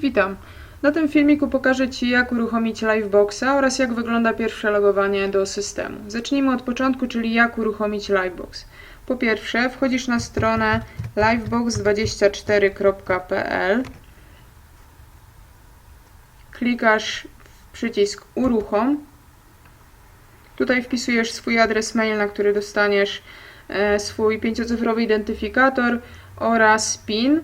Witam. Na tym filmiku pokażę Ci, jak uruchomić Liveboxa oraz jak wygląda pierwsze logowanie do systemu. Zacznijmy od początku, czyli jak uruchomić Livebox. Po pierwsze, wchodzisz na stronę livebox24.pl Klikasz w przycisk Uruchom. Tutaj wpisujesz swój adres mail, na który dostaniesz e, swój pięciocyfrowy identyfikator oraz PIN.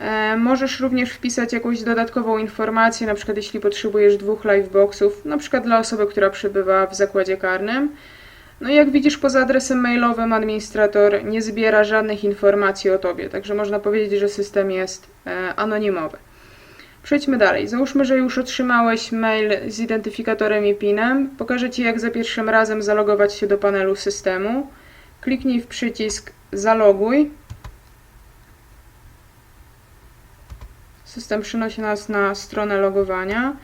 E, Możesz również wpisać jakąś dodatkową informację, na przykład jeśli potrzebujesz dwóch liveboxów, na przykład dla osoby, która przebywa w zakładzie karnym. No i jak widzisz, poza adresem mailowym administrator nie zbiera żadnych informacji o Tobie, także można powiedzieć, że system jest e, anonimowy. Przejdźmy dalej. Załóżmy, że już otrzymałeś mail z identyfikatorem i PIN-em. Pokażę Ci, jak za pierwszym razem zalogować się do panelu systemu. Kliknij w przycisk Zaloguj. System przynosi nas na stronę logowania.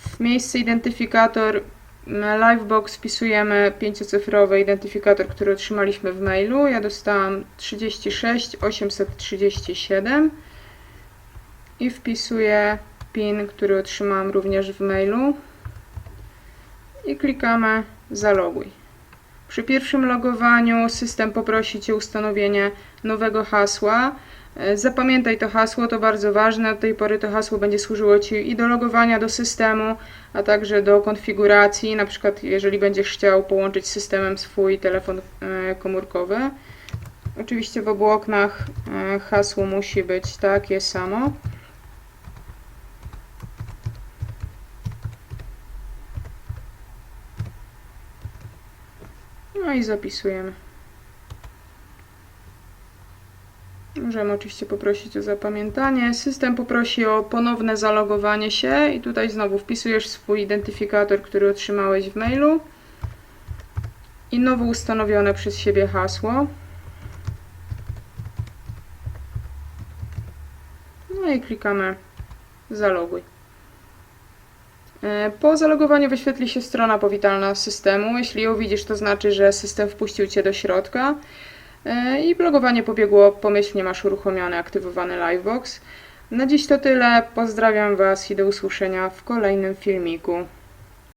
W miejsce identyfikator m, Livebox wpisujemy pięciocyfrowy identyfikator, który otrzymaliśmy w mailu. Ja dostałam 36 837 i wpisuję PIN, który otrzymałam również w mailu i klikamy Zaloguj. Przy pierwszym logowaniu system poprosi Cię o ustanowienie nowego hasła. E, Zapamiętaj to hasło, to bardzo ważne. Od tej pory to hasło będzie służyło Ci i do logowania do systemu, a także do konfiguracji, na przykład jeżeli będziesz chciał połączyć z systemem swój telefon e, komórkowy. Oczywiście w obu oknach e, hasło musi być takie samo. No i zapisujemy. Możemy oczywiście poprosić o zapamiętanie. System poprosi o ponowne zalogowanie się i tutaj znowu wpisujesz swój identyfikator, który otrzymałeś w mailu i nowo ustanowione przez siebie hasło. No i klikamy zaloguj. E, Po zalogowaniu wyświetli się strona powitalna systemu. Jeśli ją widzisz, to znaczy, że system wpuścił Cię do środka E, i logowanie pobiegło pomyślnie, masz uruchomiony, aktywowany Livebox. Na dziś to tyle. Pozdrawiam Was i do usłyszenia w kolejnym filmiku.